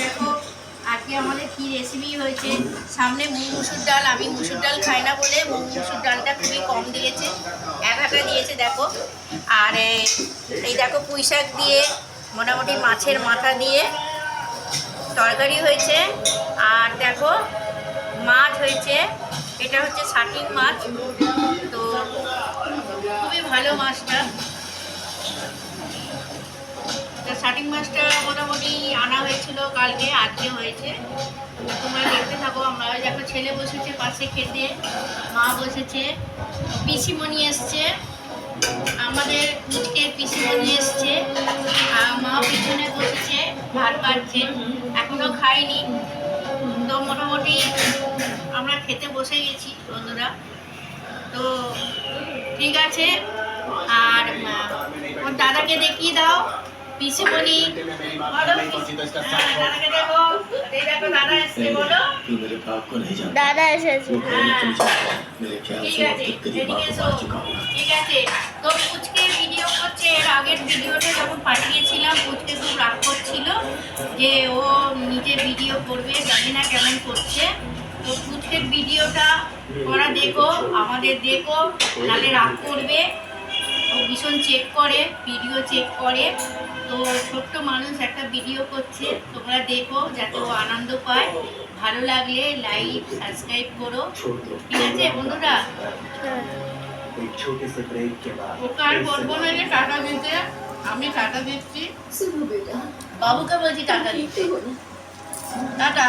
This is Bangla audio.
দেখো, আজকে আমাদের কি রেসিপি হয়েছে? সামনে মুগ মুসুর ডাল, আমি মুসুর ডাল খাই না বলে মুগ মুসুর ডালটা খুবই কম দিয়েছে, এক হাতা দিয়েছে দেখো। আর এই দেখো পুঁই শাক দিয়ে, মোটামুটি মাছের মাথা দিয়ে তরকারি হয়েছে। আর দেখো, মাছ হয়েছে, এটা হচ্ছে শাটিং মাছ। তো খুবই ভালো মাছটা। শাটিং মাছটা মোটামুটি আনা হয়েছিল কালকে, আজকে হয়েছে। তোমরা দেখতে থাকো, আমরা দেখো ছেলে বসেছে পাশে খেতে, মা বসেছে, পিসিমণি এসছে, আমাদের কুচকের পিসিমণি এসছে মা পিছনে বসেছে, ভাত পাচ্ছে এখনও খাইনি। তো মোটামুটি আমরা খেতে বসে গেছি, বন্ধুরা। তো ঠিক আছে, আর ওর দাদাকে দেখিয়ে দাও। পিসিমণি হ্যাঁ, দাদা এসেছে হ্যাঁ। ঠিক আছে তো পুচকে ভিডিও করছে এর আগের ভিডিওটা যখন পাঠিয়েছিলাম পুচকে খুব রাগ করছিল যে ও নিজে ভিডিও করবে জানি না কেমন করছে। তো পুচকের ভিডিওটা ওরা দেখো আমাদের দেখো নাহলে রাগ করবে। ও ভীষণ চেক করে ভিডিও চেক করে। তো ছোট্ট মানুষ একটা ভিডিও করছে তোমরা দেখো যাতে ও আনন্দ পায়। ভালো লাগলে লাইক সাবস্ক্রাইব করো। ঠিক আছে বন্ধুরা? বলব না টাকা আমি টাকা দিচ্ছি। বাবুকে বলছি টাকা দিচ্ছি টাটা।